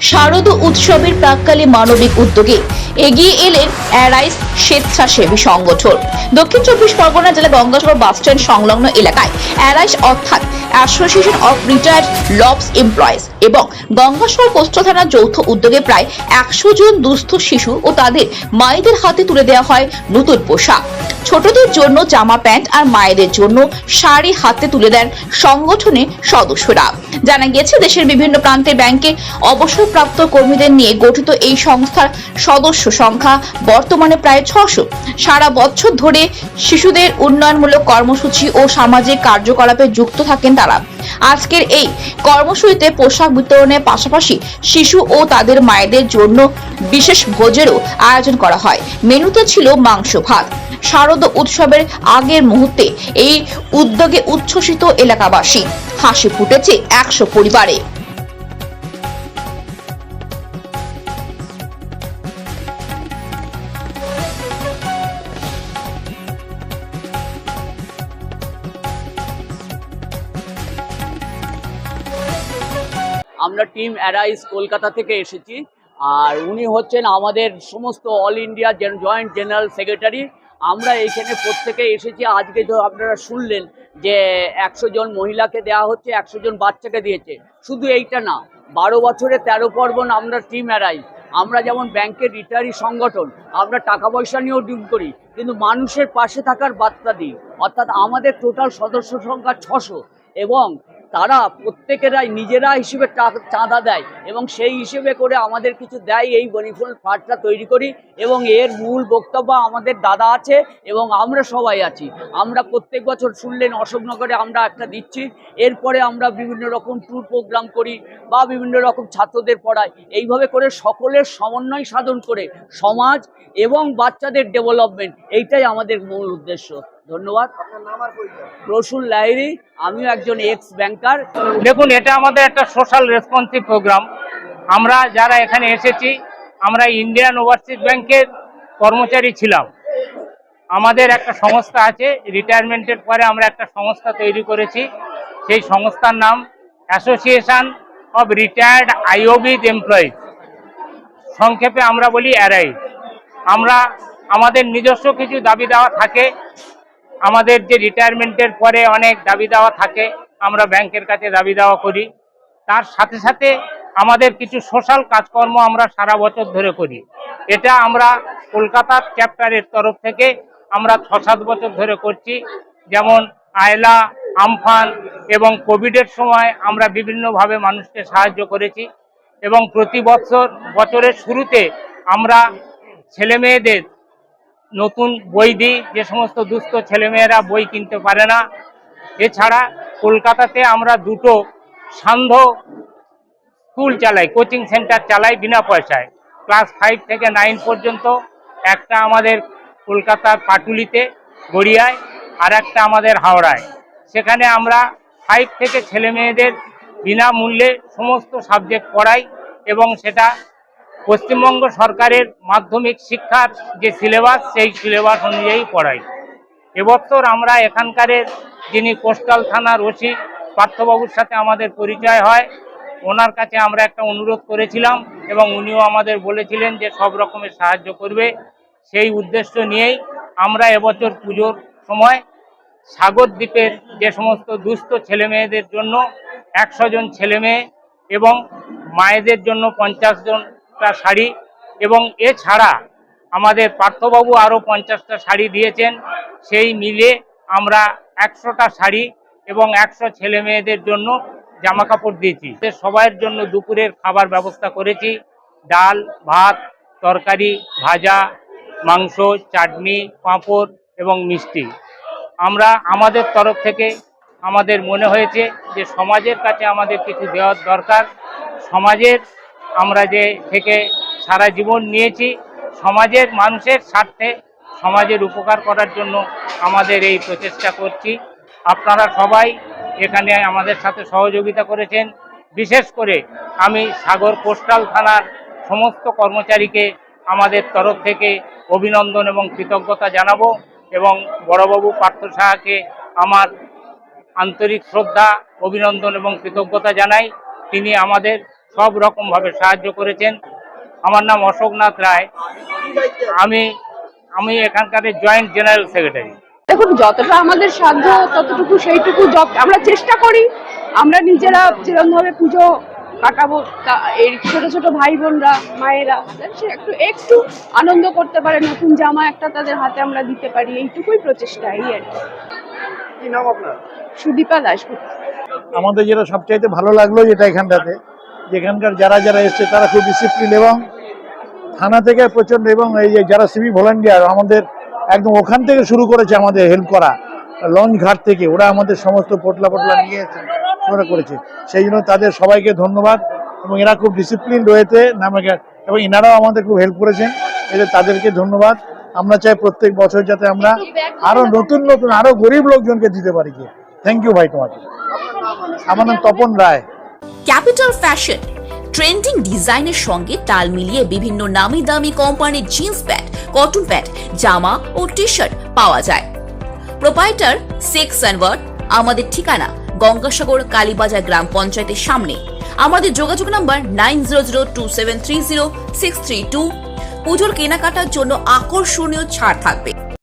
শারদ উৎসবের প্রাককালে মানবিক উদ্যোগে এগিয়ে এলেন অ্যারাইস স্বেচ্ছাসেবী সংগঠন। দক্ষিণ চব্বিশ পরগনা জেলা গঙ্গাসাগর বাসস্ট্যান্ড সংলগ্ন এলাকায় অ্যারাইস অর্থাৎ অ্যাসোসিয়েশন অফ রিটায়ার্ড লবস এমপ্লয়িজ এবং গঙ্গাসাগর পোস্ট থানার যৌথ উদ্যোগে প্রায় একশো জন দুস্থ শিশু ও তাদের মায়েদের হাতে তুলে দেওয়া হয় নতুন পোশাক। ছোটদের জন্য জামা প্যান্ট আর মায়েদের জন্য শাড়ি হাতে তুলে দেন সংগঠনের সদস্যরা। জানা গিয়েছে, দেশের বিভিন্ন প্রান্তের ব্যাংকে অবসরপ্রাপ্ত কর্মীদের নিয়ে গঠিত এই সংস্থার সদস্য সংখ্যা বর্তমানে প্রায় ছশো। সারা বছর ধরে শিশুদের উন্নয়নমূলক কর্মসূচি ও সামাজিক কার্যকলাপে যুক্ত থাকেন তারা। আজকের এই কর্মসূচিতে পোশাক বিতরণের পাশাপাশি শিশু ও তাদের মায়েদের জন্য বিশেষ ভোজেরও আয়োজন করা হয়। মেনুতে ছিল মাংস, ভাত। শারদ উৎসবের আগের মুহূর্তে এই উদ্যোগে উচ্ছ্বসিত এলাকাবাসী। হাসি ফুটেছে একশো পরিবারে। আমরা টিম অ্যারাইজ কলকাতা থেকে এসেছি। আর উনি হচ্ছেন আমাদের সমস্ত all India joint general secretary. আমরা এইখানে প্রত্যেকে এসেছি। আজকে তো আপনারা শুনলেন যে একশো জন মহিলাকে দেওয়া হচ্ছে, একশো জন বাচ্চাকে দিয়েছে। শুধু এইটা না, বারো বছরে তেরো পর্বণ আমরা টিম অ্যারাইজ আমরা যেমন ব্যাংকের রিটায়ারি সংগঠন, আমরা টাকা পয়সা নিয়েও ডিল করি, কিন্তু মানুষের পাশে থাকার বার্তা দিই। অর্থাৎ আমাদের টোটাল সদস্য সংখ্যা ছশো। এবং তারা প্রত্যেকেরাই নিজেরা হিসেবে চাঁদা দেয় এবং সেই হিসেবে করে আমাদের কিছু দেয়। এই বনিফুল ফান্ডটা তৈরি করি এবং এর মূল বক্তব্য আমাদের দাদা আছে এবং আমরা সবাই আছি। আমরা প্রত্যেক বছর শুনলেন অশোকনগরে আমরা একটা দিচ্ছি। এরপরে আমরা বিভিন্ন রকম ট্যুর প্রোগ্রাম করি বা বিভিন্ন রকম ছাত্রদের পড়াই। এইভাবে করে সকলের সমন্বয় সাধন করে সমাজ এবং বাচ্চাদের ডেভেলপমেন্ট এইটাই আমাদের মূল উদ্দেশ্য। ধন্যবাদ। রসুল লাইরি আমিও একজন এক্স ব্যাংকার দেখুন এটা আমাদের একটা সোশ্যাল রেসপন্সিভ প্রোগ্রাম আমরা যারা এখানে এসেছি আমরা ইন্ডিয়ান ওভারসিজ ব্যাংকের কর্মচারী ছিলাম। আমাদের একটা সংস্থা আছে রিটায়ারমেন্টের পরে আমরা একটা সংস্থা তৈরি করেছি। সেই সংস্থার নাম association of retired IOBs employees সংক্ষেপে আমরা বলি অ্যারাই আমরা আমাদের নিজস্ব কিছু দাবি দেওয়া থাকে আমাদের যে রিটায়ারমেন্টের পরে অনেক দাবি দেওয়া থাকে, আমরা ব্যাংকের কাছে দাবি দেওয়া করি। তার সাথে সাথে আমাদের কিছু সোশ্যাল কাজকর্ম আমরা সারা বছর ধরে করি। এটা আমরা কলকাতার চ্যাপ্টারের তরফ থেকে আমরা ছ সাত বছর ধরে করছি। যেমন আয়লা, আমফান এবং কোভিডের সময় আমরা বিভিন্নভাবে মানুষকে সাহায্য করেছি এবং প্রতি বছর, বছরের শুরুতে আমরা ছেলে মেয়েদের নতুন বই দিই, যে সমস্ত দুস্থ ছেলেমেয়েরা বই কিনতে পারে না। এছাড়া কলকাতাতে আমরা দুটো সান্ধ্য স্কুল চালাই, কোচিং সেন্টার চালাই বিনা পয়সায়। ক্লাস ফাইভ থেকে নাইন পর্যন্ত একটা আমাদের কলকাতার পাটুলিতে গড়িয়ায়, আর একটা আমাদের হাওড়ায়। সেখানে আমরা ফাইভ থেকে ছেলে মেয়েদের বিনামূল্যে সমস্ত সাবজেক্ট পড়াই এবং সেটা পশ্চিমবঙ্গ সরকারের মাধ্যমিক শিক্ষার যে সিলেবাস, সেই সিলেবাস অনুযায়ী পড়াই। এবছর আমরা এখানকারের যিনি কোস্টাল থানার ওসি, পার্থবাবুর সাথে আমাদের পরিচয় হয়। ওনার কাছে আমরা একটা অনুরোধ করেছিলাম এবং উনিও আমাদের বলেছিলেন যে সব রকমের সাহায্য করবে। সেই উদ্দেশ্য নিয়েই আমরা এবছর পুজোর সময় সাগর দ্বীপের যে সমস্ত দুস্থ ছেলে মেয়েদের জন্য একশো জন ছেলে মেয়ে এবং মায়েদের জন্য পঞ্চাশ জনটা শাড়ি এবং এছাড়া আমাদের পার্থবাবু আরও পঞ্চাশটা শাড়ি দিয়েছেন। সেই মিলে আমরা একশোটা শাড়ি এবং একশো ছেলে মেয়েদের জন্য জামা কাপড় দিয়েছি সবাইয়ের জন্য দুপুরের খাবার ব্যবস্থা করেছি। ডাল, ভাত, তরকারি, ভাজা, মাংস, চাটনি, পাঁপড় এবং মিষ্টি। আমরা আমাদের তরফ থেকে আমাদের মনে হয়েছে যে সমাজের কাছে আমাদের কিছু দেওয়ার দরকার। সমাজের আমরা যে থেকে সারা জীবন নিয়েছি, সমাজের মানুষের স্বার্থে, সমাজের উপকার করার জন্য আমাদের এই প্রচেষ্টা করছি। আপনারা সবাই এখানে আমাদের সাথে সহযোগিতা করেছেন। বিশেষ করে আমি সাগর কোস্টাল থানার সমস্ত কর্মচারীকে আমাদের তরফ থেকে অভিনন্দন এবং কৃতজ্ঞতা জানাব এবং বড়বাবু পার্থ সাহাকে আমার আন্তরিক শ্রদ্ধা, অভিনন্দন এবং কৃতজ্ঞতা জানাই। তিনি আমাদের সব রকমভাবে সাহায্য করেছেন। আমার নাম অশোকনাথ রায়। আমি আমি এখানকার জয়েন্ট জেনারেল সেক্রেটারি। দেখুন যতটা আমাদের সাধ্য ততটুকু সেইটুকু আমরা চেষ্টা করি। আমরা নিজেরা যেরকম ভাবে পুজো কাটাবো। তা এই ছোট ছোট ভাই বোনরা মায়েরা সে একটু একটু আনন্দ করতে পারে। নতুন জামা একটা তাদের হাতে আমরা দিতে পারি। এইটুকুই প্রচেষ্টা এই আর কি। কি সুদীপা দাসগুপ্ত আমাদের যেটা সবচাইতে ভালো লাগল যেটা এখানটাতে যেখানকার যারা যারা এসছে, তারা খুব ডিসিপ্লিন এবং থানা থেকে প্রচণ্ড এবং এই যে যারা সিভি ভলান্টিয়ার আমাদের একদম ওখান থেকে শুরু করেছে আমাদের হেল্প করা। লঞ্চ ঘাট থেকে ওরা আমাদের সমস্ত পোটলা পোটলা নিয়ে ওরা করেছে। সেই জন্য তাদের সবাইকে ধন্যবাদ এবং এরা খুব ডিসিপ্লিন রয়েছে নামে এবং এনারাও আমাদের খুব হেল্প করেছেন এদের তাদেরকে ধন্যবাদ। আমরা চাই প্রত্যেক বছর যাতে আমরা আরও নতুন নতুন, আরও গরিব লোকজনকে দিতে পারি থ্যাংক ইউ ভাই তোমাকে। আমার নাম Tapan Roy. Capital fashion. Trending ডিজাইনের সঙ্গে তাল মিলিয়ে বিভিন্ন নামি দামি কোম্পানির জিন্স প্যান্ট, কটন প্যান্ট, জামা ও টি শার্ট পাওয়া যায়। প্রোপাইটার সিক্স ওয়ার্ড, আমাদের ঠিকানা গঙ্গাসাগর কালীবাজার গ্রাম পঞ্চায়েতের সামনে। আমাদের যোগাযোগ number nine zero zero two seven three zero six three two. পুজোর কেনাকাটার জন্য আকর্ষণীয় ছাড় থাকবে।